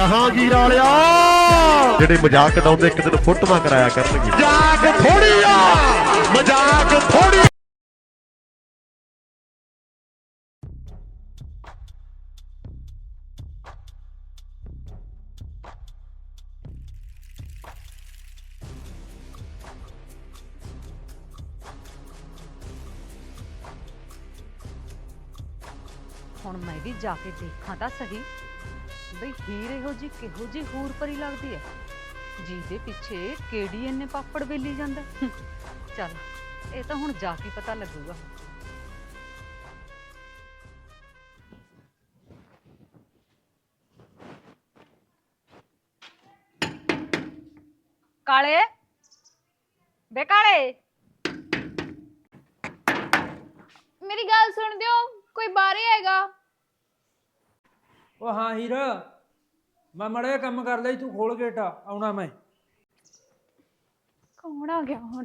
ਜਹਾਂਗੀਰ ਵਾਲਿਆ। ਜਿਹੜੇ ਮਜ਼ਾਕ ਉਡਾਉਂਦੇ ਇੱਕ ਦਿਨ ਫੋਟੋਆਂ ਕਰਾਇਆ ਕਰਨਗੇ। ਮਜ਼ਾਕ ਥੋੜੀ ਆ। ਮਜ਼ਾਕ ਥੋੜੀ ਜਾ ਕੇ ਦੇਖਾਂ ਤਾਂ ਸਹੀ। ਬਈ ਹੀਰ ਇਹੋ ਜੀ ਕਿਹੋ ਜੀ ਹੂਰ ਪਰੀ ਲੱਗਦੀ ਹੈ ਜਿਹਦੇ ਪਿੱਛੇ ਕਿਹੜੀ ਇੰਨੇ ਪਾਪੜ ਵੇਲੀ ਜਾਂਦਾ ਹੂੰ, ਚੱਲ ਇਹ ਤਾਂ ਹੁਣ ਜਾ ਕੇ ਪਤਾ ਲੱਗੂਗਾ। ਕਾਲੇ? ਬੇ ਕਾਲੇ? ਮੇਰੀ ਗੱਲ ਸੁਣ ਦਿਓ ਕੋਈ ਬਾਹਰ ਹੈਗਾ। ਉਹ ਹਾਂ ਹੀਰ ਮੈਂ ਮੜਿਆ ਕੰਮ ਕਰ ਲਈ ਤੂੰ ਖੋਲ ਗੇਟ ਆਉਣਾ ਮੈਂ। ਕੌਣ ਆ ਗਿਆ ਹੁਣ?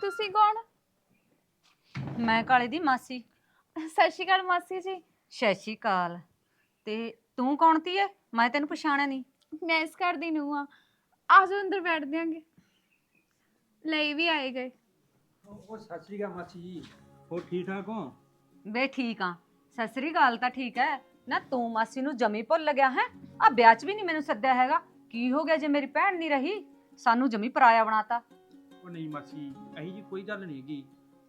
ਤੁਸੀਂ ਕੌਣ? ਮੈਂ ਕਾਲੇ ਦੀ ਮਾਸੀ। ਸਤਿ ਸ਼੍ਰੀ ਅਕਾਲ ਮਾਸੀ ਜੀ। ਸਤਿ ਸ਼੍ਰੀ ਅਕਾਲ। ਤੇ ਤੂੰ ਕੌਣ ਤੀ ਹੈ ਮੈਂ ਤੈਨੂੰ ਪਛਾਣਿਆ ਨਹੀਂ। ਮੈਂ ਇਸ ਘਰ ਦੀ ਨੂੰ ਆ। ਆਜੋ ਅੰਦਰ ਬੈਠ ਦਿਆਂਗੇ। ਲਈ ਵੀ ਆਏ ਗਏ। ਉਹ ਸਤਿ ਸ੍ਰੀ ਅਕਾਲ ਮਾਸੀ ਜੀ। ਹੋਰ ਠੀਕ ਠਾਕ ਹੋ? ਵੇ ਠੀਕ ਆ ਸਤਿ ਸ੍ਰੀ ਅਕਾਲ ਤਾਂ ਠੀਕ ਹੈ ਨਾ ਤੂੰ ਮਾਸੀ ਨੂੰ ਜਮੀ ਭੁੱਲ ਗਿਆ ਹੈ? ਆ ਵਿਆਹ 'ਚ ਵੀ ਨਹੀਂ ਮੈਨੂੰ ਸੱਦਿਆ ਹੈਗਾ। ਕੀ ਹੋ ਗਿਆ ਜੇ ਮੇਰੀ ਭੈਣ ਨਹੀਂ ਰਹੀ? ਸਾਨੂੰ ਜਮੀ ਪਰਾਇਆ ਬਣਾਤਾ। ਉਹ ਨਹੀਂ ਮਾਸੀ ਅਹੀ ਜੀ ਕੋਈ ਗੱਲ ਨਹੀਂ ਹੈਗੀ।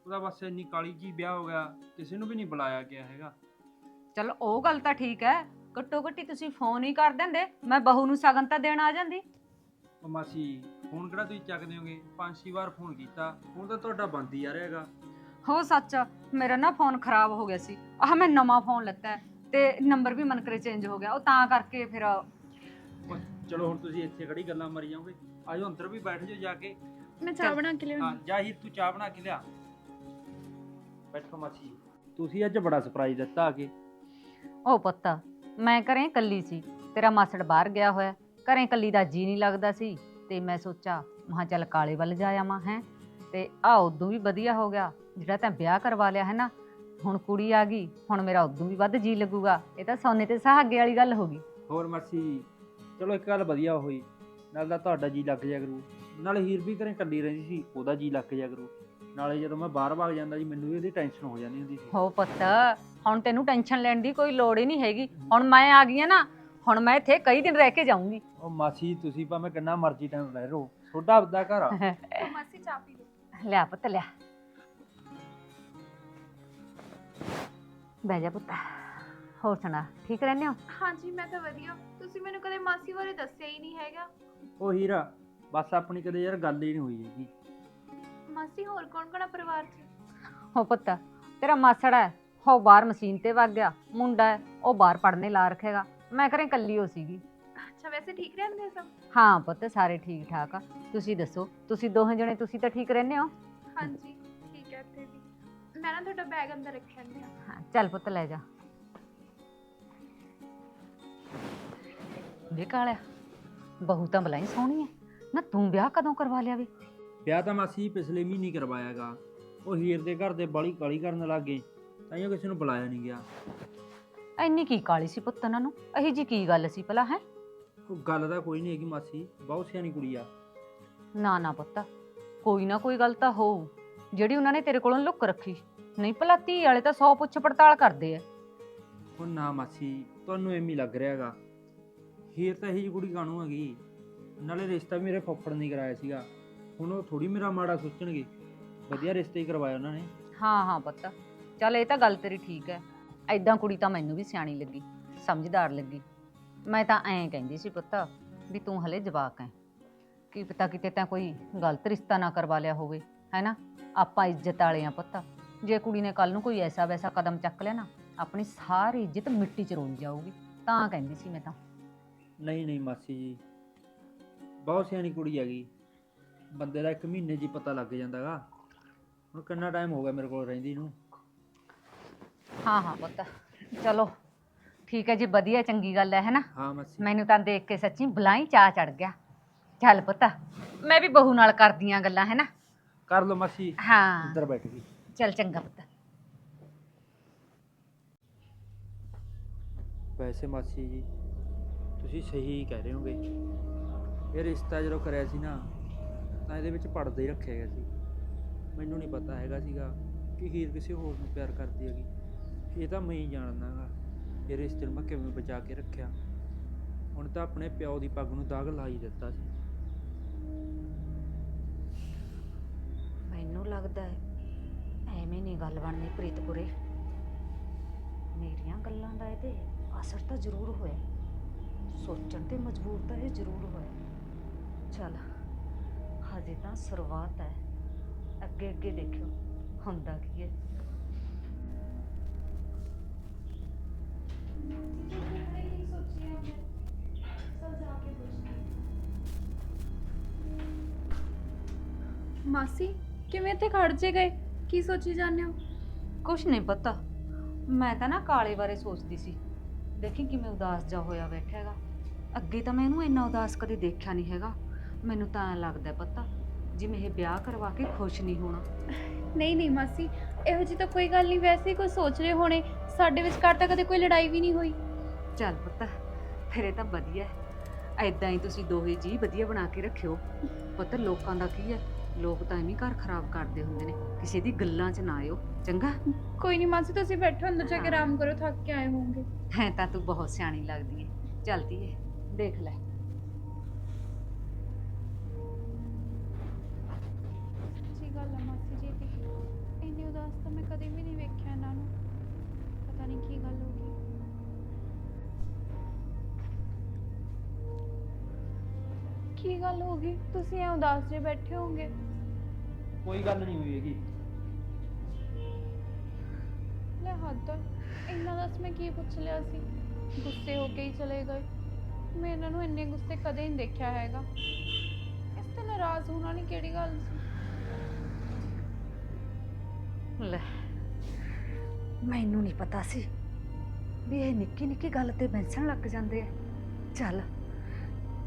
ਉਹਦਾ ਬਸ ਇੰਨੀ ਕਾਲੀ ਜੀ ਵਿਆਹ ਹੋ ਗਿਆ ਕਿਸੇ ਨੂੰ ਵੀ ਨਹੀਂ ਬੁਲਾਇਆ ਗਿਆ ਹੈਗਾ। ਚਲ ਉਹ ਗੱਲ ਤਾਂ ਠੀਕ ਹੈ ਘੱਟੋ ਘੱਟੀ ਤੁਸੀਂ ਫੋਨ ਹੀ ਕਰ ਦਿੰਦੇ। ਮੈਂ ਬਹੂ ਨੂੰ ਸਗਨ ਤਾਂ ਦੇਣ ਆ ਜਾਂਦੀ। ਉਹ ਮਾਸੀ ਫੋਨ ਕਿਹੜਾ ਤੁਸੀਂ ਚੱਕਦੇ ਹੋਗੇ? ਪੰਜ ਛੇ ਵਾਰ ਫੋਨ ਕੀਤਾ। ਹੁਣ ਤਾਂ ਤੁਹਾਡਾ ਬੰਦ ਹੀ ਆ ਰਿਹਾ ਹੈਗਾ। ਹੋ ਸੱਚ ਮੇਰਾ ਨਾ ਫੋਨ ਖਰਾਬ ਹੋ ਗਿਆ ਸੀ। ਆਹ ਮੈਂ ਨਵਾਂ ਫੋਨ ਲੱਤਾ ਹੈ ਤੇ ਨੰਬਰ ਵੀ ਮਨ ਕਰੇ ਚੇਂਜ ਹੋ ਗਿਆ। ਉਹ ਤਾਂ ਕਰਕੇ ਫਿਰ ਉਹ ਚਲੋ ਹੁਣ ਤੁਸੀਂ ਇੱਥੇ ਖੜੀ ਗੱਲਾਂ ਮਰੀ ਜਾਓਗੇ। ਆਜੋ ਅੰਦਰ ਵੀ ਬੈਠ ਜਾਓ ਜਾ ਕੇ। ਮੈਂ ਚਾਹ। ਬਣਾ ਕੇ ਹਾਂ ਲਿਆਉਂਦੀ ਜਾ ਹੀਰ ਤੂੰ ਚਾਹ ਬਣਾ ਕੇ ਲਿਆ। ਬੈਠੋ ਮਾਸੀ ਤੁਸੀਂ ਅੱਜ ਬੜਾ ਸਰਪ੍ਰਾਈਜ਼ ਦਿੱਤਾ ਆ ਕੇ। ਉਹ ਪੁੱਤ ਮੈਂ ਘਰੇ ਕੱਲੀ ਸੀ। ਤੇਰਾ ਮਾਸੜ ਬਾਹਰ ਗਿਆ ਹੋਇਆ। ਘਰੇ ਕੱਲੀ ਦਾ ਜੀ ਨਹੀਂ ਲੱਗਦਾ ਸੀ। ਤੇ ਮੈਂ ਸੋਚਾ ਮਹਾ ਚੱਲ ਕਾਲੇ ਵੱਲ ਜਾ ਆਵਾਂ ਹੈ। ਤੇ ਆ ਉਦੋਂ ਵੀ ਵਧੀਆ ਹੋ ਗਿਆ। ਜਿਹੜਾ ਤੈਂ ਵਿਆਹ ਕਰਵਾ ਲਿਆ ਹੈ ਨਾ ਹੁਣ ਕੁੜੀ ਆ ਗਈ ਹੁਣ ਮੇਰਾ ਉਦੋਂ ਵੀ ਵੱਧ ਜੀ ਲੱਗੂਗਾ। ਇਹ ਤਾਂ ਸੋਨੇ ਤੇ ਸੁਹਾਗੇ ਵਾਲੀ ਗੱਲ ਹੋ ਗਈ। ਹੋਰ ਮਾਸੀ ਚਲੋ ਇੱਕ ਗੱਲ ਵਧੀਆ ਹੋਈ। ਨਾਲ ਤਾਂ ਤੁਹਾਡਾ ਜੀ ਲੱਗ ਜਾ ਕਰੂ। ਨਾਲੇ ਹੀਰ ਵੀ ਘਰੇ ਕੱਲੀ ਰਹਿੰਦੀ ਸੀ ਉਹਦਾ ਜੀ ਲੱਗ ਜਾ ਕਰੂ। ਨਾਲੇ ਜਦੋਂ ਮੈਂ ਬਾਹਰ ਭਾਗ ਜਾਂਦਾ ਜੀ ਮੈਨੂੰ ਵੀ ਉਹਦੀ ਟੈਨਸ਼ਨ ਹੋ ਜਾਂਦੀ ਹੁੰਦੀ ਸੀ। ਹੋ ਪੁੱਤ ਹੁਣ ਤੈਨੂੰ ਟੈਨਸ਼ਨ ਲੈਣ ਦੀ ਕੋਈ ਲੋੜ ਹੀ ਨਹੀਂ ਹੈਗੀ। ਹੁਣ ਮੈਂ ਆ ਗਈ ਆ ਨਾ ਹੁਣ ਮੈਂ ਇੱਥੇ ਕਈ ਦਿਨ ਰਹਿ ਕੇ ਜਾਊਂਗੀ। ਉਹ ਮਾਸੀ ਤੁਸੀਂ ਭਾਵੇਂ ਕਿੰਨਾ ਮਰਜ਼ੀ ਟਾਈਮ ਰਹਿ ਰਹੋ ਤੁਹਾਡਾ ਆਪਦਾ ਘਰ ਆ। ਮਾਸੀ ਚਾਹ ਪੀ ਲਓ। ਲਿਆ ਪੁੱਤ ਲਿਆ। ਬਹਿ ਜਾ ਪੁੱਤ। ਹੋਰ ਸੁਣਾ ਠੀਕ ਰਹਿੰਦੇ ਹੋ? ਹਾਂਜੀ ਮੈਂ ਤਾਂ ਵਧੀਆ। ਤੁਸੀਂ ਮੈਨੂੰ ਕਦੇ ਮਾਸੀ ਬਾਰੇ ਦੱਸਿਆ ਹੀ ਨਹੀਂ ਹੈਗਾ। ਉਹ ਹੀਰਾ ਬਸ ਆਪਣੀ ਕਦੇ ਯਾਰ ਗੱਲ ਹੀ ਨਹੀਂ ਹੋਈ ਹੈਗੀ। ਮਾਸੀ ਹੋਰ ਕੌਣ ਕੌਣ ਪਰਿਵਾਰ 'ਚ? ਹੋ ਪੁੱਤ ਤੇਰਾ ਮਾਸੜ ਹੈ ਹੋ ਬਾਹਰ ਮਸ਼ੀਨ ਤੇ ਵਗ ਗਿਆ ਮੁੰਡਾ ਹੈ ਉਹ ਬਾਹਰ ਪੜਨੇ ਲਾ ਰੱਖੇਗਾ। ਮੈਂ ਘਰੇ ਕੱਲੀ ਹੋ ਸੀਗੀ। ਅੱਛਾ ਵੈਸੇ ਠੀਕ ਰਹਿੰਦੇ ਆ ਸਭ? ਹਾਂ ਪੁੱਤ ਸਾਰੇ ਠੀਕ ਠਾਕ ਆ। ਤੁਸੀਂ ਦੱਸੋ ਤੁਸੀਂ ਦੋਹੇ ਜਣੇ ਤੁਸੀਂ ਤਾਂ ਠੀਕ ਰਹਿੰਦੇ ਹੋ? ਹਾਂਜੀ। ਮੈਂ ਨਾ ਤੁਹਾਡਾ ਬੈਗ ਅੰਦਰ ਨਹੀਂ ਆ। ਹਾਂ ਚੱਲ ਪੁੱਤ ਲੈ ਜਾ। ਵੇ ਕਾਲਿਆ ਬਹੂ ਤਾਂ ਬਲਾਈ ਸੋਹਣੀ ਹੈ ਨਾ ਤੂੰ ਵਿਆਹ ਕਦੋਂ ਕਰਵਾ ਲਿਆ ਵੇ? ਵਿਆਹ ਤਾਂ ਮਾਸੀ ਪਿਛਲੇ ਮਹੀਨੇ ਕਰਵਾਇਆਗਾ। ਉਹ ਹੀਰ ਦੇ ਘਰ ਦੇ ਬਾਲੀ ਕਾਲੀ ਕਰਨ ਲੱਗੇ ਤਾਈਓ ਕਿਸੇ ਨੂੰ ਬੁਲਾਇਆ ਨਹੀਂ ਗਿਆ। ਐਨੀ ਕੀ ਕਾਲੀ ਸੀ ਪੁੱਤ ਉਹਨਾਂ ਨੂੰ? ਇਹੀ ਜੀ ਕੀ ਗੱਲ ਸੀ ਭਲਾ ਹੈ? ਉਹ ਗੱਲ ਤਾਂ ਕੋਈ ਨਹੀਂ ਹੈਗੀ ਮਾਸੀ ਬਹੁਤ ਸਿਆਣੀ ਕੁੜੀ ਆ। ਨਾ ਨਾ ਪੁੱਤ ਕੋਈ ਨਾ ਕੋਈ ਗੱਲ ਤਾਂ ਹੋਊ। ਜਿਹੜੀ ਉਹਨਾਂ ਨੇ ਤੇਰੇ ਕੋਲੋਂ ਲੁੱਕ ਰੱਖੀ ਨਹੀਂ ਭਲਾ ਧੀ ਵਾਲੇ ਤਾਂ ਸੌ ਪੁੱਛ ਪੜਤਾਲ ਕਰਦੇ ਆ। ਉਹ ਨਾ ਮਾਸੀ ਤੁਹਾਨੂੰ ਐਵੇਂ ਹੀ ਲੱਗ ਰਿਹਾਗਾ ਹੀਰ ਤਾਂ ਇਹੀ ਜਿਹੀ ਕੁੜੀ ਕਾਣੂ ਹੈਗੀ? ਨਾਲੇ ਰਿਸ਼ਤਾ ਵੀ ਮੇਰੇ ਫੱਫੜ ਨੇ ਕਰਾਇਆ ਸੀਗਾ। ਹੁਣ ਉਹ ਥੋੜੀ ਮੇਰਾ ਮਾੜਾ ਸੋਚਣਗੇ। ਵਧੀਆ ਰਿਸ਼ਤਾ ਹੀ ਕਰਵਾਇਆ ਉਹਨਾਂ ਨੇ। ਹਾਂ ਹਾਂ ਪੁੱਤ। ਚੱਲ ਇਹ ਤਾਂ ਗੱਲ ਤੇਰੀ ਠੀਕ ਹੈ। ਐਦਾਂ ਕੁੜੀ ਤਾਂ ਮੈਨੂੰ ਵੀ ਸਿਆਣੀ ਲੱਗੀ ਸਮਝਦਾਰ ਲੱਗੀ। ਮੈਂ ਤਾਂ ਐਂ ਕਹਿੰਦੀ ਸੀ ਪੁੱਤ ਵੀ ਤੂੰ ਹਲੇ ਜਵਾਕ ਐ ਕੀ ਪਤਾ ਕਿਤੇ ਤਾਂ ਕੋਈ ਗਲਤ ਰਿਸ਼ਤਾ ਨਾ ਕਰਵਾ ਲਿਆ ਹੋਵੇ ਹੈਨਾ? ਆਪਾਂ ਇੱਜ਼ਤ ਵਾਲੇ ਆ ਪੁੱਤ। ਜੇ ਕੁੜੀ ਨੇ ਕੱਲ ਨੂੰ ਕੋਈ ਐਸਾ ਵੈਸਾ ਕਦਮ ਚੱਕ ਲਿਆ ਨਾ ਆਪਣੀ ਸਾਰੀ ਇੱਜ਼ਤ ਮਿੱਟੀ 'ਚ ਰੋਲ ਜਾਊਗੀ। ਤਾਂ ਕਹਿੰਦੀ ਸੀ ਮੈਂ ਤਾਂ। ਨਹੀਂ ਨਹੀਂ ਮਾਸੀ ਜੀ ਬਹੁਤ ਸਿਆਣੀ ਕੁੜੀ ਹੈਗੀ। ਬੰਦੇ ਦਾ ਇੱਕ ਮਹੀਨੇ 'ਚ ਹੀ ਪਤਾ ਲੱਗ ਜਾਂਦਾਗਾ। ਹੁਣ ਕਿੰਨਾ ਟਾਈਮ ਹੋ ਗਿਆ ਮੇਰੇ ਕੋਲ ਰਹਿੰਦੀ ਨੂੰ? ਹਾਂ ਹਾਂ ਪੁੱਤ। ਚਲੋ ਠੀਕ ਹੈ ਜੀ ਵਧੀਆ ਚੰਗੀ ਗੱਲ ਹੈ ਹੈਨਾ? ਹਾਂ ਮਾਸੀ। ਮੈਨੂੰ ਤਾਂ ਦੇਖ ਕੇ ਸੱਚੀ ਬਲਾਈ ਚਾਹ ਚੜ ਗਿਆ। ਚੱਲ ਪੁੱਤ ਮੈਂ ਵੀ ਬਹੂ ਨਾਲ ਕਰਦੀਆਂ ਗੱਲਾਂ ਹੈਨਾ? ਕਰ ਲਓ ਮਾਸੀ। ਹਾਂ। ਅੰਦਰ ਬੈਠ ਗਈ ਚੱਲ ਚੰਗਾ ਪੁੱਤ। ਵੈਸੇ ਮਾਸੀ ਜੀ ਤੁਸੀਂ ਸਹੀ ਕਹਿ ਰਹੇ ਹੋਗੇ। ਇਹ ਰਿਸ਼ਤਾ ਜਦੋਂ ਕਰਿਆ ਸੀ ਨਾ ਤਾਂ ਇਹਦੇ ਵਿੱਚ ਪੜਦਾ ਹੀ ਰੱਖਿਆ ਗਿਆ ਸੀ। ਮੈਨੂੰ ਨਹੀਂ ਪਤਾ ਹੈਗਾ ਸੀਗਾ ਕਿ ਹੀਰ ਕਿਸੇ ਹੋਰ ਨੂੰ ਪਿਆਰ ਕਰਦੀ ਹੈਗੀ। ਇਹ ਤਾਂ ਮੈਂ ਹੀ ਜਾਣਦਾ ਗਾ ਇਹ ਰਿਸ਼ਤੇ ਨੂੰ ਮੈਂ ਕਿਵੇਂ ਬਚਾ ਕੇ ਰੱਖਿਆ। ਹੁਣ ਤਾਂ ਆਪਣੇ ਪਿਓ ਦੀ ਪੱਗ ਨੂੰ ਦਾਗ ਲਾ ਹੀ ਦਿੱਤਾ ਸੀ। ਮੈਨੂੰ ਲੱਗਦਾ ਹੈ ਐਵੇਂ ਨਹੀਂ ਗੱਲ ਬਣਨੀ ਪ੍ਰੀਤਪੁਰੇ। ਮੇਰੀਆਂ ਗੱਲਾਂ ਦਾ ਇਹਦੇ ਅਸਰ ਤਾਂ ਜ਼ਰੂਰ ਹੋਇਆ। ਸੋਚਣ ਤੇ ਮਜਬੂਰ ਤਾਂ ਇਹ ਜ਼ਰੂਰ ਹੋਇਆ। ਚਲ, ਹਜੇ ਤਾਂ ਸ਼ੁਰੂਆਤ ਹੈ। ਅੱਗੇ ਅੱਗੇ ਦੇਖਿਓ, ਹੁੰਦਾ ਕੀ ਹੈ। ਮਾਸੀ, ਕਿਵੇਂ ਇੱਥੇ ਖੜ ਜੇ ਗਏ? ਕੀ ਸੋਚੀ ਜਾਂਦੇ ਹੋ? ਕੁਛ ਨਹੀਂ ਪਤਾ। ਮੈਂ ਤਾਂ ਨਾ ਕਾਲੇ ਬਾਰੇ ਸੋਚਦੀ ਸੀ। ਦੇਖੀ ਕਿਵੇਂ ਉਦਾਸ ਜਾ ਹੋਇਆ ਬੈਠਾ ਹੈਗਾ ਅੱਗੇ ਤਾਂ ਮੈਂ ਇਹਨੂੰ ਇੰਨਾ ਉਦਾਸ ਕਦੇ ਦੇਖਿਆ ਨਹੀਂ ਹੈਗਾ। ਮੈਨੂੰ ਤਾਂ ਐਂ ਲੱਗਦਾ ਪਤਾ ਜਿਵੇਂ ਇਹ ਵਿਆਹ ਕਰਵਾ ਕੇ ਖੁਸ਼ ਨਹੀਂ ਹੋਣਾ। ਨਹੀਂ ਨਹੀਂ ਮਾਸੀ ਇਹੋ ਜੀ ਤਾਂ ਕੋਈ ਗੱਲ ਨਹੀਂ। ਵੈਸੇ ਹੀ ਕੋਈ ਸੋਚ ਰਹੇ ਹੋਣੇ। ਸਾਡੇ ਵਿਚਕਾਰ ਤਾਂ ਕਦੇ ਕੋਈ ਲੜਾਈ ਵੀ ਨਹੀਂ ਹੋਈ। ਚੱਲ ਪੁੱਤ ਫਿਰ ਇਹ ਤਾਂ ਵਧੀਆ ਐਦਾਂ ਹੀ ਤੁਸੀਂ ਦੋਹੇ ਜੀ ਵਧੀਆ ਬਣਾ ਕੇ ਰੱਖਿਓ। ਪੁੱਤ ਲੋਕਾਂ ਦਾ ਕੀ ਹੈ? ਲੋਕ ਤਾਂ ਐਵੇਂ ਘਰ ਖਰਾਬ ਕਰਦੇ ਹੁੰਦੇ ਨੇ। ਕਿਸੇ ਦੀ ਗੱਲਾਂ 'ਚ ਨਾ ਆਇਓ। ਚੰਗਾ? ਕੋਈ ਨਹੀਂ ਮਾਸੀ ਤੁਸੀਂ ਬੈਠੋ ਅੰਦਰ ਜਾ ਕੇ ਆਰਾਮ ਕਰੋ ਥੱਕ ਕੇ ਆਏ ਹੋਵੋਗੇ। ਹੈ ਤਾਂ ਤੂੰ ਬਹੁਤ ਸਿਆਣੀ ਲੱਗਦੀ ਹੈ ਚਲਦੀ ਏ ਦੇਖ ਲੈ। ਸੱਚੀ ਗੱਲ ਹੈ ਮਾਸੀ ਜੀ ਦੀ। ਇੰਨੀ ਉਦਾਸ ਤਾਂ ਮੈਂ ਕਦੇ ਵੀ ਨਹੀਂ ਵੇਖਿਆ ਇਹਨਾਂ ਨੂੰ। ਪਤਾ ਨਹੀਂ ਕੀ ਗੱਲ ਹੋ ਗਈ। ਕੀ ਗੱਲ ਹੋ ਗਈ? ਤੁਸੀਂ ਐ ਉਦਾਸ ਜੇ ਬੈਠੇ ਹੋਗੇ ਕੋਈ ਗੱਲ ਨਹੀਂ ਹੋਈ ਹੈਗੀ। ਲੈ ਹੱਦ। ਇੰਨਾ ਦੱਸ ਮੈਂ ਕੀ ਪੁੱਛ ਲਿਆ ਸੀ? ਗੁੱਸੇ ਹੋ ਕੇ ਹੀ ਚਲੇ ਗਏ। ਮੈਂ ਇਹਨਾਂ ਨੂੰ ਇੰਨੇ ਗੁੱਸੇ ਕਦੇ ਨਹੀਂ ਦੇਖਿਆ ਹੈਗਾ। ਇਸ ਤੇ ਨਾਰਾਜ਼ ਹੋਣ ਵਾਲੀ ਕਿਹੜੀ ਗੱਲ ਸੀ? ਲੈ ਮੈਨੂੰ ਨਹੀਂ ਪਤਾ ਸੀ ਵੀ ਇਹ ਨਿੱਕੀ ਨਿੱਕੀ ਗੱਲ ਤੇ ਬੈਂਸਣ ਲੱਗ ਜਾਂਦੇ ਆ। ਚੱਲ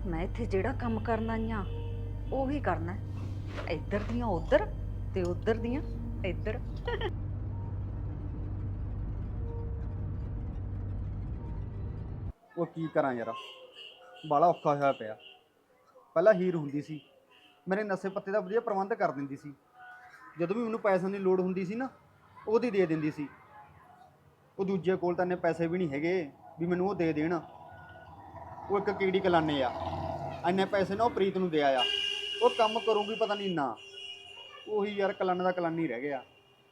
ਮੈਂ ਇੱਥੇ ਜਿਹੜਾ ਕੰਮ ਕਰਨ ਆਈ ਆ, ਉਹੀ ਕਰਨਾ ਹੈ। ਇੱਧਰ ਦੀਆਂ ਉੱਧਰ ਤੇ ਉੱਧਰ ਦੀਆਂ ਇੱਧਰ। ਉਹ ਕੀ ਕਰਾਂ ਯਾਰ? ਬਾਲਾ ਔਖਾ ਹੋਇਆ ਪਿਆ। ਪਹਿਲਾਂ ਹੀਰ ਹੁੰਦੀ ਸੀ ਮੇਰੇ ਨਸ਼ੇ ਪੱਤੇ ਦਾ ਵਧੀਆ ਪ੍ਰਬੰਧ ਕਰ ਦਿੰਦੀ ਸੀ। ਜਦੋਂ ਵੀ ਮੈਨੂੰ ਪੈਸਿਆਂ ਦੀ ਲੋੜ ਹੁੰਦੀ ਸੀ ਨਾ, ਉਹਦੀ ਦੇ ਦਿੰਦੀ ਸੀ। ਉਹ ਦੂਜੇ ਕੋਲ ਤਾਂ ਇੰਨੇ ਪੈਸੇ ਵੀ ਨਹੀਂ ਹੈਗੇ ਵੀ ਮੈਨੂੰ ਉਹ ਦੇ ਦੇਣ। ਉਹ ਇੱਕ ਕੀੜੀ ਕਲਾਨੇ ਆ। ਇੰਨੇ ਪੈਸੇ ਨਾ ਉਹ ਪ੍ਰੀਤ ਨੂੰ ਦਿਆ ਆ ਉਹ ਕੰਮ ਕਰੂਗੀ ਪਤਾ ਨਹੀਂ ਨਾ ਉਹੀ ਯਾਰ ਕਲਾਨੇ ਦਾ ਕਲਾਨੀ ਰਹਿ ਗਿਆ।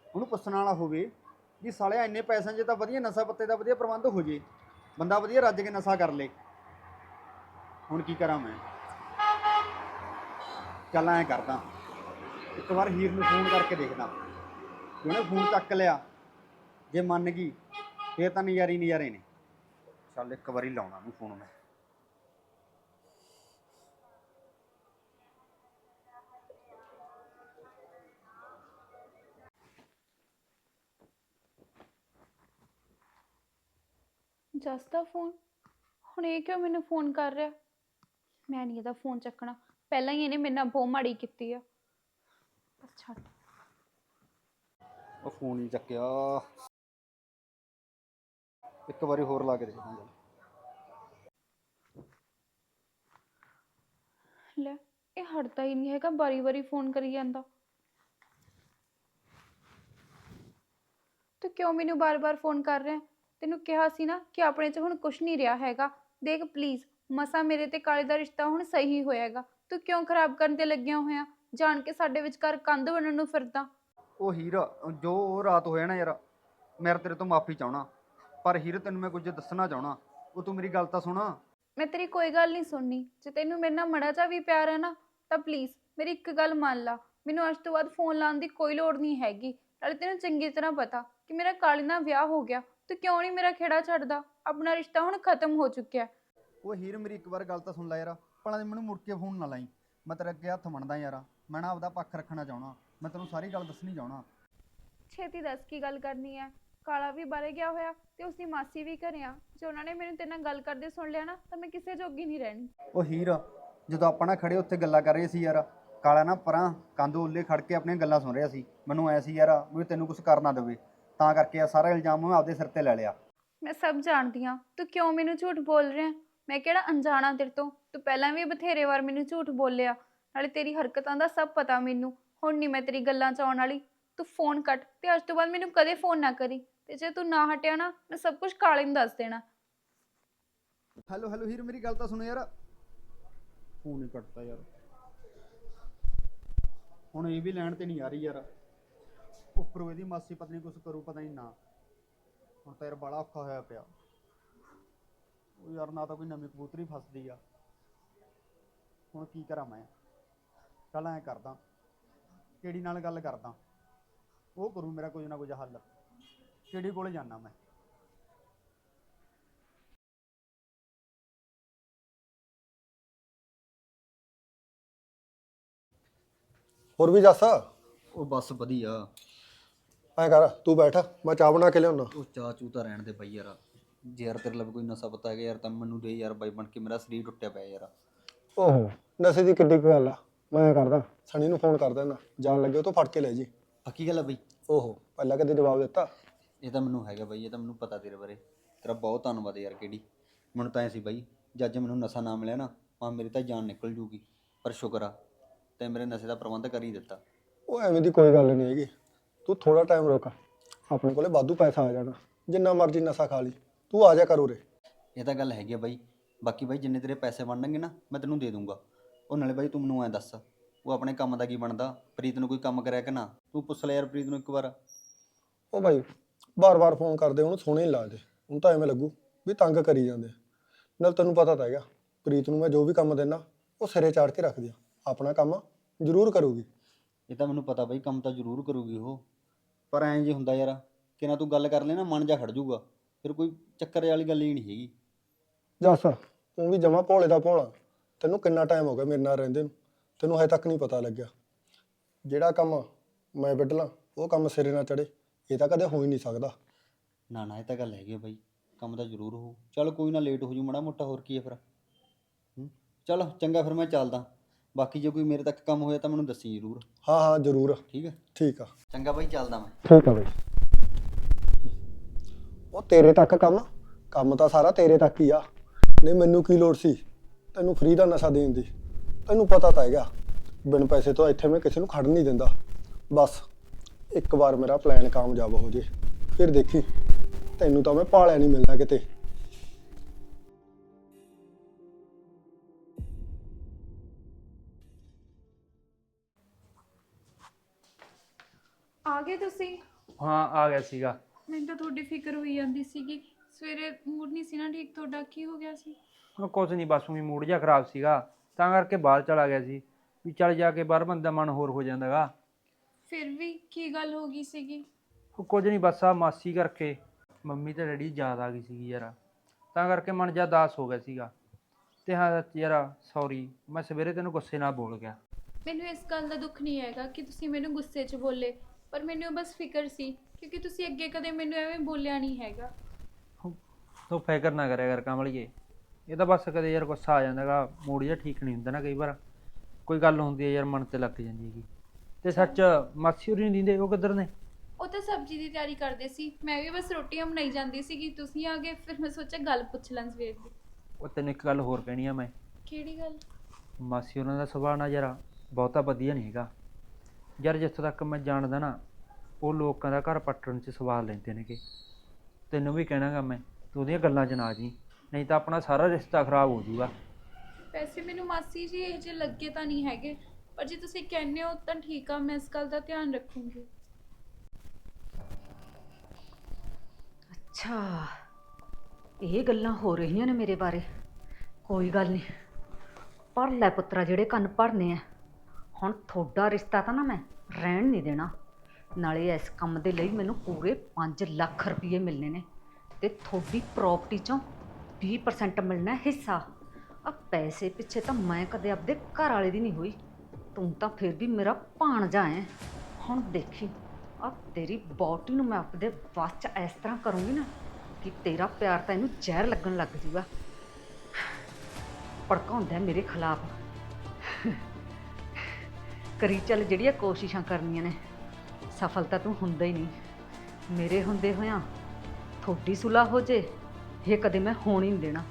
ਉਹਨੂੰ ਪੁੱਛਣ ਵਾਲਾ ਹੋਵੇ ਵੀ ਸਾਲਿਆ ਇੰਨੇ ਪੈਸਿਆਂ 'ਚ ਤਾਂ ਵਧੀਆ ਨਸ਼ਾ ਪੱਤੇ ਦਾ ਵਧੀਆ ਪ੍ਰਬੰਧ ਹੋ ਜੇ। ਬੰਦਾ ਵਧੀਆ ਰੱਜ ਕੇ ਨਸ਼ਾ ਕਰ ਲੇ। ਹੁਣ ਕੀ ਕਰਾਂ ਮੈਂ? ਚੱਲ ਐਂ ਕਰਦਾ। ਇੱਕ ਵਾਰ ਹੀਰ ਨੂੰ ਫੋਨ ਕਰਕੇ ਦੇਖਦਾ। ਉਹਨੇ ਫੋਨ ਚੱਕ ਲਿਆ, ਜੇ ਮੰਨ ਗਈ, ਫੇਰ ਤਾਂ ਨਜ਼ਾਰੇ ਹੀ ਨਜ਼ਾਰੇ ਨੇ। ਚੱਲ ਇੱਕ ਵਾਰੀ ਲਾਉਣਾ ਉਹਨੂੰ ਫੋਨ ਮੈਂ। ਜਸ ਦਾ ਫੋਨ। ਹੁਣ ਇਹ ਕਿਉਂ ਮੈਨੂੰ ਫੋਨ ਕਰ ਰਿਹਾ? ਮੈਂ ਨਹੀਂ ਇਹਦਾ ਫੋਨ ਚੱਕਣਾ। ਪਹਿਲਾਂ ਹੀ ਇਹਨੇ ਮੇਰੇ ਨਾਲ ਬਹੁਤ ਮਾੜੀ ਕੀਤੀ ਆ। ਬਸ ਛੱਡ। ਉਹ ਫੋਨ ਹੀ ਚੱਕਿਆ। ਇੱਕ ਵਾਰੀ ਹੋਰ ਲਾ ਕੇ ਚੱਲ ਲੈ ਇਹ ਹਟਦਾ ਹੀ ਨਹੀਂ ਹੈਗਾ। ਬਾਰੀ ਬਾਰੀ ਫੋਨ ਕਰੀ ਜਾਂਦਾ। ਤੂੰ ਕਿਉਂ ਮੈਨੂੰ ਬਾਰ-ਬਾਰ ਫੋਨ ਕਰ ਰਿਹਾ? ਤੈਨੂੰ ਕਿਹਾ ਸੀ ਨਾ ਕਿ ਆਪਣੇ 'ਚ ਹੁਣ ਕੁਝ ਨਹੀਂ ਰਿਹਾ ਹੈਗਾ। ਦੇਖ ਪਲੀਜ਼ ਮਸਾ ਮੇਰੇ ਤੇ ਕਾਲੇ ਦਾ ਰਿਸ਼ਤਾ ਹੁਣ ਸਹੀ ਹੋਏਗਾ। ਤੂੰ ਕਿਉਂ ਖਰਾਬ ਕਰਨ ਤੇ ਲੱਗਿਆ ਹੋਇਆ? ਜਾਣ ਕੇ ਸਾਡੇ ਵਿਚਕਾਰ ਕੰਧ ਬਣਨ ਨੂੰ ਫਿਰਦਾ। ਉਹ ਹੀਰ ਜੋ ਉਹ ਰਾਤ ਹੋਇਆ ਨਾ ਯਾਰ ਮੈਂ ਤੇਰੇ ਤੋਂ ਮਾਫੀ ਚਾਹਣਾ ਪਰ ਹੀਰ ਤੈਨੂੰ ਮੈਂ ਕੁਝ ਦੱਸਣਾ ਚਾਹਣਾ ਉਹ ਤੂੰ ਮੇਰੀ ਗੱਲ ਤਾਂ ਸੁਣ। ਮੈਂ ਤੇਰੀ ਕੋਈ ਗੱਲ ਨਹੀਂ ਸੁਣਨੀ। ਜੇ ਤੈਨੂੰ ਮੇਰੇ ਨਾਲ ਮੜਾ ਚਾ ਵੀ ਪਿਆਰ ਹੈ ਨਾ ਤਾਂ ਪਲੀਜ਼ ਮੇਰੀ ਇੱਕ ਗੱਲ ਮੰਨ ਲਾ। ਮੈਨੂੰ ਅੱਜ ਤੋਂ ਬਾਅਦ ਫੋਨ ਲਾਉਣ ਦੀ ਕੋਈ ਲੋੜ ਨਹੀਂ ਹੈਗੀ। ਨਾਲੇ ਤੈਨੂੰ ਚੰਗੀ ਤਰ੍ਹਾਂ ਪਤਾ ਕਿ ਮੇਰਾ ਕਾਲੀ ਨਾਲ ਵਿਆਹ ਹੋ ਗਿਆ। ਤੂੰ ਕਿਉਂ ਨਹੀਂ ਮੇਰਾ ਖੇੜਾ ਛੱਡਦਾ? ਆਪਣਾ ਰਿਸ਼ਤਾ ਹੁਣ ਖਤਮ ਹੋ ਚੁੱਕਿਆ ਉਹ ਹੀਰ ਮੇਰੀ ਇੱਕ ਵਾਰ ਗੱਲ ਤਾਂ ਸੁਣ ਲੈ ਯਾਰ। ਭਲਾ ਦੀ ਮੈਨੂੰ ਮੁੜ ਕੇ ਫੋਨ ਨਾ ਲਾਈ। ਮੈਂ ਤੇਰੇ ਅੱਗੇ ਹੱਥ ਮੰਨਦਾ ਯਾਰ। ਮੈਂ ਨਾ ਆਪਦਾ ਪੱਖ ਰੱਖਣਾ ਚਾਹਣਾ ਮੈਂ ਤੈਨੂੰ ਸਾਰੀ ਗੱਲ ਦੱਸਣੀ ਚਾਹਣਾ ਛੇਤੀ ਦੱਸ ਕੀ ਗੱਲ ਕਰਨੀ ਹੈ। ਕਾਲਾ ਵੀ ਬਾਰੇ ਗਿਆ ਹੋਇਆ ਤੇ ਉਸਦੀ ਮਾਸੀ ਵੀ ਘਰੇ ਆ। ਜੇ ਉਹਨਾਂ ਨੇ ਮੈਨੂੰ ਤੇਰੇ ਨਾਲ ਗੱਲ ਕਰਦੇ ਸੁਣ ਲਿਆ ਨਾ ਤਾਂ ਮੈਂ ਕਿਸੇ ਜੋਗੀ ਨਹੀਂ ਰਹਿਣੀ। ਉਹ ਹੀਰ ਜਦੋਂ ਆਪਾਂ ਨਾ ਖੜੇ ਉੱਥੇ ਗੱਲਾਂ ਕਰ ਰਹੇ ਸੀ ਯਾਰ ਕਾਲਾ ਨਾ ਪਰਾਂ ਕੰਧ ਉੱਲੇ ਖੜ ਕੇ ਆਪਣੀਆਂ ਗੱਲਾਂ ਸੁਣ ਰਿਹਾ ਸੀ। ਮੈਨੂੰ ਐ ਸੀ ਯਾਰ ਵੀ ਤੈਨੂੰ ਕੁਝ ਕਰ ਨਾ ਦੇਵੇ। ਤਾਂ ਕਰਕੇ ਇਹ ਸਾਰਾ ਇਲਜ਼ਾਮ ਮੈਂ ਆਪਦੇ ਸਿਰ ਤੇ ਲੈ ਲਿਆ। ਮੈਂ ਸਭ ਜਾਣਦੀ ਹਾਂ। ਤੂੰ ਕਿਉਂ ਮੈਨੂੰ ਝੂਠ ਬੋਲ ਰਿਹਾ ਮੈਂ ਕਿਹੜਾ ਅਣਜਾਣਾ ਤੇਰੇ ਤੋਂ? ਤੂੰ ਪਹਿਲਾਂ ਵੀ ਬਥੇਰੇ ਵਾਰ ਮੈਨੂੰ ਝੂਠ ਬੋਲਿਆ। ਨਾਲੇ ਤੇਰੀ ਹਰਕਤਾਂ ਦਾ ਸਭ ਪਤਾ ਮੈਨੂੰ। ਹੁਣ ਨਹੀਂ ਮੈਂ ਤੇਰੀ ਗੱਲਾਂ ਚ ਆਉਣ ਵਾਲੀ। ਤੂੰ ਫੋਨ ਕੱਟ ਤੇ ਅੱਜ ਤੋਂ ਬਾਅਦ ਮੈਨੂੰ ਕਦੇ ਫੋਨ ਨਾ ਕਰੀ। ਤੇ ਜੇ ਤੂੰ ਨਾ ਹਟਿਆ ਨਾ ਮੈਂ ਸਭ ਕੁਝ ਕਾਲੇ ਨੂੰ ਦੱਸ ਦੇਣਾ। ਹੈਲੋ ਹੈਲੋ ਹੀਰ ਮੇਰੀ ਗੱਲ ਤਾਂ ਸੁਣ ਯਾਰ। ਫੋਨ ਹੀ ਕੱਟਤਾ ਯਾਰ। ਹੁਣ ਇਹ ਵੀ ਲੈਣ ਤੇ ਨਹੀਂ ਆ ਰਹੀ ਯਾਰ। ਉੱਪਰੋਂ ਇਹਦੀ ਮਾਸੀ ਪਤਾ ਨਹੀਂ ਕੁਛ ਕਰੂ ਪਤਾ ਨਹੀਂ ਨਾ। ਹੁਣ ਤਾਂ ਯਾਰ ਬੜਾ ਔਖਾ ਹੋਇਆ ਪਿਆ। ਉਹ ਯਾਰ ਨਾ ਤਾਂ ਕੋਈ ਨਵੀਂ ਕਬੂਤਰੀ ਫਸਦੀ ਆ। ਹੁਣ ਕੀ ਕਰਾਂ ਮੈਂ? ਚੱਲ ਐਂ ਕਰਦਾ। ਕਿਹੜੀ ਨਾਲ ਗੱਲ ਕਰਦਾ? ਉਹ ਕਰੂ ਮੇਰਾ ਕੁਝ ਨਾ ਕੁਝ ਹੱਲ। ਕਿਹੜੀ ਕੋਲੇ ਜਾਣਾ ਮੈਂ? ਹੋਰ ਵੀ ਜੱਸ? ਉਹ ਬਸ ਵਧੀਆ। ਐ ਕਰ ਤੂੰ ਬੈਠ ਮੈਂ ਚਾਹ ਬਣਾ ਕੇ ਲਿਆਉਣਾ ਉਹ ਚਾਹ ਚੂ ਤਾਂ ਰਹਿਣ ਦੇ ਬਈ ਯਾਰ। ਜੇ ਯਾਰ ਤੇਰੇ ਲਈ ਕੋਈ ਨਸ਼ਾ ਪਤਾ ਹੈਗਾ ਯਾਰ ਤਾਂ ਮੈਨੂੰ ਦੇ ਯਾਰ ਬਾਈ ਬਣ ਕੇ ਮੇਰਾ ਸਰੀਰ ਟੁੱਟਿਆ ਪਿਆ ਯਾਰ। ਓਹੋ ਨਸ਼ੇ ਦੀ ਕਿੱਡੀ ਕੁ ਗੱਲ ਆ। ਮੈਂ ਐਂ ਕਰਦਾ ਸਣੀ ਨੂੰ ਫੋਨ ਕਰ ਦੇਣਾ ਜਾਣ ਲੱਗੇ ਉਹ ਤੋਂ ਫੜ ਕੇ ਲੈ ਜੀ। ਪੱਕੀ ਗੱਲ ਆ ਬਈ? ਓਹੋ। ਪਹਿਲਾਂ ਕਦੇ ਜਵਾਬ ਦਿੱਤਾ? ਇਹ ਤਾਂ ਮੈਨੂੰ ਹੈਗਾ ਬਈ ਇਹ ਤਾਂ ਮੈਨੂੰ ਪਤਾ ਤੇਰੇ ਬਾਰੇ। ਤੇਰਾ ਬਹੁਤ ਧੰਨਵਾਦ ਯਾਰ ਕਿਹੜੀ। ਮੈਨੂੰ ਤਾਂ ਐ ਸੀ ਬਈ ਜੱਜ ਮੈਨੂੰ ਨਸ਼ਾ ਨਾ ਮਿਲਿਆ ਨਾ ਮਾ ਮੇਰੀ ਤਾਂ ਜਾਨ ਨਿਕਲ ਜੂਗੀ ਪਰ ਸ਼ੁਕਰ ਆ ਤੇ ਮੇਰੇ ਨਸ਼ੇ ਦਾ ਪ੍ਰਬੰਧ ਕਰ ਹੀ ਦਿੱਤਾ। ਉਹ ਐਵੇਂ ਦੀ ਕੋਈ ਗੱਲ ਨਹੀਂ ਹੈਗੀ। ਤੂੰ ਥੋੜਾ ਟਾਈਮ ਰੁਕ। ਆਪਣੇ ਕੋਲੇ ਵਾਧੂ ਪੈਸਾ ਆ ਜਾਣਾ। ਜਿੰਨਾ ਮਰਜ਼ੀ ਨਸ਼ਾ ਖਾ ਲਈ। ਤੂੰ ਆ ਜਾ ਕਰ ਉਰੇ। ਇਹ ਤਾਂ ਗੱਲ ਹੈਗੀ ਆ ਬਾਈ। ਬਾਕੀ ਬਾਈ ਜਿੰਨੇ ਤੇਰੇ ਪੈਸੇ ਬਣਨਗੇ ਨਾ ਮੈਂ ਤੈਨੂੰ ਦੇ ਦੂੰਗਾ। ਉਹ ਨਾਲੇ ਬਾਈ ਤੂੰ ਮੈਨੂੰ ਐ ਦੱਸ ਉਹ ਆਪਣੇ ਕੰਮ ਦਾ ਕੀ ਬਣਦਾ? ਪ੍ਰੀਤ ਨੂੰ ਕੋਈ ਕੰਮ ਕਰਿਆ ਕਿ ਨਾ? ਤੂੰ ਪੁੱਛ ਲੈ ਯਾਰ ਪ੍ਰੀਤ ਨੂੰ ਇੱਕ ਵਾਰ। ਉਹ ਭਾਈ ਬਾਰ-ਬਾਰ ਫੋਨ ਕਰਦੇ ਉਹਨੂੰ ਸੋਹਣੇ ਨਹੀਂ ਲੱਗਦੇ। ਉਹਨੂੰ ਤਾਂ ਐਵੇਂ ਲੱਗੂ ਵੀ ਤੰਗ ਕਰੀ ਜਾਂਦੇ। ਨਾਲ ਤੈਨੂੰ ਪਤਾ ਤਾਂ ਹੈਗਾ ਪ੍ਰੀਤ ਨੂੰ ਮੈਂ ਜੋ ਵੀ ਕੰਮ ਦੇਣਾ ਉਹ ਸਿਰੇ ਚਾੜ ਕੇ ਰੱਖਦੀ ਆ ਆਪਣਾ ਕੰਮ ਜ਼ਰੂਰ ਕਰੂਗੀ। ਇਹ ਤਾਂ ਮੈਨੂੰ ਪਤਾ ਬਈ ਕੰਮ ਤਾਂ ਜ਼ਰੂਰ ਕਰੂਗੀ ਉਹ। ਪਰ ਐਂ ਜੇ ਹੁੰਦਾ ਯਾਰ ਕਿ ਨਾ ਤੂੰ ਗੱਲ ਕਰ ਲੈ ਨਾ ਮਨ ਜਾ ਖੜ ਜਾਊਗਾ। ਫਿਰ ਕੋਈ ਚੱਕਰ ਵਾਲੀ ਗੱਲ ਹੀ ਨਹੀਂ ਹੈਗੀ। ਜੱਸ ਤੂੰ ਵੀ ਜਮਾ ਭੋਲੇ ਦਾ ਭੋਲਾ। ਤੈਨੂੰ ਕਿੰਨਾ ਟਾਈਮ ਹੋ ਗਿਆ ਮੇਰੇ ਨਾਲ ਰਹਿੰਦੇ ਨੂੰ? ਤੈਨੂੰ ਹਜੇ ਤੱਕ ਨਹੀਂ ਪਤਾ ਲੱਗਿਆ। ਜਿਹੜਾ ਕੰਮ ਮੈਂ ਵਿੱਢਲਾਂ ਉਹ ਕੰਮ ਸਿਰੇ ਨਾ ਚੜੇ ਇਹ ਤਾਂ ਕਦੇ ਹੋ ਹੀ ਨਹੀਂ ਸਕਦਾ। ਨਾ ਨਾ ਇਹ ਤਾਂ ਗੱਲ ਹੈਗੀ ਆ ਬਈ। ਕੰਮ ਤਾਂ ਜ਼ਰੂਰ ਹੋਊ ਚੱਲ ਕੋਈ ਨਾ ਲੇਟ ਹੋ ਜੂ ਮਾੜਾ ਮੋਟਾ ਹੋਰ ਕੀ ਹੈ ਫਿਰ। ਹੂੰ? ਚਲ ਚੰਗਾ ਫਿਰ ਮੈਂ ਚੱਲਦਾ। ਬਾਕੀ ਜੇ ਕੋਈ ਮੇਰੇ ਤੱਕ ਕੰਮ ਹੋਇਆ ਤਾਂ ਮੈਨੂੰ ਦੱਸੀ ਜ਼ਰੂਰ। ਹਾਂ ਹਾਂ ਜ਼ਰੂਰ। ਠੀਕ ਹੈ? ਠੀਕ ਆ। ਚੰਗਾ ਬਾਈ ਚੱਲਦਾ ਮੈਂ। ਠੀਕ ਆ ਬਈ। ਉਹ ਤੇਰੇ ਤੱਕ ਕੰਮ? ਕੰਮ ਤਾਂ ਸਾਰਾ ਤੇਰੇ ਤੱਕ ਹੀ ਆ। ਨਹੀਂ ਮੈਨੂੰ ਕੀ ਲੋੜ ਸੀ? ਤੈਨੂੰ ਫ੍ਰੀ ਦਾ ਨਸ਼ਾ ਦੇਣ ਦੀ। ਤੈਨੂੰ ਪਤਾ ਤਾਂ ਹੈਗਾ। ਬਿਨ ਪੈਸੇ ਤੋਂ ਇੱਥੇ ਮੈਂ ਕਿਸੇ ਨੂੰ ਖੜ ਨਹੀਂ ਦਿੰਦਾ। ਬਸ ਇੱਕ ਵਾਰ ਮੇਰਾ ਪਲਾਨ ਕਾਮਯਾਬ ਹੋ ਜੇ। ਫਿਰ ਦੇਖੀ। ਤੈਨੂੰ ਤਾਂ ਮੈਂ ਭਾਲਿਆ ਨਹੀਂ ਮਿਲਣਾ ਕਿਤੇ। ਆ ਗਏ ਤੁਸੀਂ? ਹਾਂ ਆ ਗਿਆ ਸੀਗਾ। ਮੈਨੂੰ ਤਾਂ ਤੁਹਾਡੀ ਫਿਕਰ ਹੋਈ ਜਾਂਦੀ ਸੀਗੀ। ਸਵੇਰੇ ਮੂਡ ਨਹੀਂ ਸੀ ਨਾ ਠੀਕ ਤੁਹਾਡਾ ਕੀ ਹੋ ਗਿਆ ਸੀ? ਉਹ ਕੁਝ ਨਹੀਂ ਬਸ ਉਹੀ ਮੂਡ ਜਿਹਾ ਖਰਾਬ ਸੀਗਾ। ਤਾਂ ਕਰਕੇ ਬਾਹਰ ਚਲਾ ਗਿਆ ਸੀ। ਵੀ ਚੱਲ ਜਾ ਕੇ ਬਾਹਰ ਬੰਦਾ ਮਨ ਹੋਰ ਹੋ ਜਾਂਦਾਗਾ ਫਿਰ ਵੀ ਕੀ ਗੱਲ ਹੋ ਗਈ ਸੀਗੀ? ਉਹ ਕੁਝ ਨਹੀਂ ਬਸ ਆ ਮਾਸੀ ਕਰਕੇ ਮੰਮੀ ਤੇ ਡੈਡੀ ਯਾਦ ਆ ਗਈ ਸੀਗੀ ਯਾਰ। ਤਾਂ ਕਰਕੇ ਮਨ ਜਿਹਾ ਦਾਸ ਹੋ ਗਿਆ ਸੀਗਾ। ਤੇ ਹਾਂ ਯਾਰ ਸੌਰੀ ਮੈਂ ਸਵੇਰੇ ਤੈਨੂੰ ਗੁੱਸੇ ਨਾਲ ਬੋਲ ਗਿਆ। ਮੈਨੂੰ ਇਸ ਗੱਲ ਦਾ ਦੁੱਖ ਨਹੀਂ ਹੈਗਾ ਕਿ ਤੁਸੀਂ ਮੈਨੂੰ ਗੁੱਸੇ 'ਚ ਬੋਲੇ। ਪਰ ਮੈਨੂੰ ਬਸ ਫਿਕਰ ਸੀ ਕਿਉਂਕਿ ਤੁਸੀਂ ਅੱਗੇ ਕਦੇ ਮੈਨੂੰ ਐਵੇਂ ਬੋਲਿਆ ਨਹੀਂ ਹੈਗਾ। ਤੂੰ ਫਿਕਰ ਨਾ ਕਰਿਆ ਕਰ ਕਮਲੀਏ। ਇਹ ਤਾਂ ਬਸ ਕਦੇ ਯਾਰ ਗੁੱਸਾ ਆ ਜਾਂਦਾਗਾ ਮੂਡ ਜਿਹਾ ਠੀਕ ਨਹੀਂ ਹੁੰਦਾ ਨਾ ਕਈ ਵਾਰ। ਕੋਈ ਗੱਲ ਹੁੰਦੀ ਹੈ ਯਾਰ ਮਨ ਤੇ ਲੱਗ ਜਾਂਦੀ ਹੈਗੀ। ਤੇ ਸੱਚ ਮਾਸੀ ਹੋਰੀ ਨਹੀਂ ਦਿੰਦੇ ਉਹ ਕਿੱਧਰ ਨੇ? ਉਹ ਤਾਂ ਸਬਜ਼ੀ ਦੀ ਤਿਆਰੀ ਕਰਦੇ ਸੀ। ਮੈਂ ਵੀ ਬਸ ਰੋਟੀਆਂ ਬਣਾਈ ਜਾਂਦੀ ਸੀਗੀ ਤੁਸੀਂ ਆ ਗਏ ਫਿਰ ਮੈਂ ਸੋਚਿਆ ਗੱਲ ਪੁੱਛ ਲਾਂ ਸਵੇਰ ਦੀ। ਉਹ ਤੈਨੂੰ ਇੱਕ ਗੱਲ ਹੋਰ ਕਹਿਣੀ ਆ ਮੈਂ। ਕਿਹੜੀ ਗੱਲ? ਮਾਸੀ ਉਹਨਾਂ ਦਾ ਸੁਭਾਅ ਨਾ ਜਰਾ ਬਹੁਤਾ ਵਧੀਆ ਨਹੀਂ ਹੈਗਾ। ਯਾਰ ਜਿੱਥੋਂ ਤੱਕ ਮੈਂ ਜਾਣਦਾ ਨਾ ਉਹ ਲੋਕਾਂ ਦਾ ਘਰ ਪੱਟਣ 'ਚ ਸਵਾਲ ਲੈਂਦੇ ਨੇਗੇ। ਤੈਨੂੰ ਵੀ ਕਹਿਣਾਗਾ ਮੈਂ ਤੂੰ ਉਹਦੀਆਂ ਗੱਲਾਂ 'ਚ ਨਾ ਜੀ ਨਹੀਂ ਤਾਂ ਆਪਣਾ ਸਾਰਾ ਰਿਸ਼ਤਾ ਖਰਾਬ ਹੋ ਵੈਸੇ ਮੈਨੂੰ ਮਾਸੀ ਜੀ ਇਹ ਜੇ ਲੱਗੇ ਤਾਂ ਨਹੀਂ ਹੈਗੇ ਪਰ ਜੇ ਤੁਸੀਂ ਕਹਿੰਦੇ ਹੋ ਤਾਂ ਠੀਕ ਆ ਮੈਂ ਇਸ ਗੱਲ ਦਾ ਧਿਆਨ ਰੱਖੂੰਗੀ। ਅੱਛਾ ਇਹ ਗੱਲਾਂ ਹੋ ਰਹੀਆਂ ਨੇ ਮੇਰੇ ਬਾਰੇ। ਕੋਈ ਗੱਲ ਨਹੀਂ ਪੜ੍ਹ ਲੈ ਪੁੱਤਰਾ ਜਿਹੜੇ ਕੰਨ ਭਰਨੇ ਆ। ਹੁਣ ਤੁਹਾਡਾ ਰਿਸ਼ਤਾ ਤਾਂ ਨਾ ਮੈਂ ਰਹਿਣ ਨਹੀਂ ਦੇਣਾ। ਨਾਲੇ ਇਸ ਕੰਮ ਦੇ ਲਈ ਮੈਨੂੰ ਪੂਰੇ 5 ਲੱਖ ਰੁਪਏ ਮਿਲਨੇ ਨੇ ਤੇ ਤੁਹਾਡੀ ਪ੍ਰਾਪਰਟੀ ਚੋਂ 20% ਮਿਲਣਾ ਹੈ ਹਿੱਸਾ। ਆ ਪੈਸੇ ਪਿੱਛੇ ਤਾਂ ਮੈਂ ਕਦੇ ਆਪਦੇ ਘਰ ਵਾਲੇ ਦੀ ਨਹੀਂ ਹੋਈ। ਤੂੰ ਤਾਂ ਫਿਰ ਵੀ ਮੇਰਾ ਭਾਣਜਾ ਹੈ। ਹੁਣ ਦੇਖੀ ਆ ਤੇਰੀ ਬੋਟੀ ਨੂੰ ਮੈਂ ਆਪਦੇ ਵੱਸ 'ਚ ਇਸ ਤਰ੍ਹਾਂ ਕਰੂੰਗੀ ਨਾ ਕਿ ਤੇਰਾ ਪਿਆਰ ਤਾਂ ਇਹਨੂੰ ਜ਼ਹਿਰ ਲੱਗਣ ਲੱਗ ਜੂਗਾ। ਭੜਕਾਉਂਦਾ ਮੇਰੇ ਖਿਲਾਫ। ਕਰੀ ਚੱਲ ਜਿਹੜੀਆਂ ਕੋਸ਼ਿਸ਼ਾਂ ਕਰਨੀਆਂ ਨੇ। ਸਫਲਤਾ ਤੂੰ ਹੁੰਦਾ ਹੀ ਨਹੀਂ। ਮੇਰੇ ਹੁੰਦੇ ਹੋਇਆਂ ਥੋੜੀ ਸੁਲਾ ਹੋ ਜੇ, ਇਹ ਕਦੇ ਮੈਂ ਹੋਣ ਹੀ ਨਹੀਂ ਦੇਣਾ।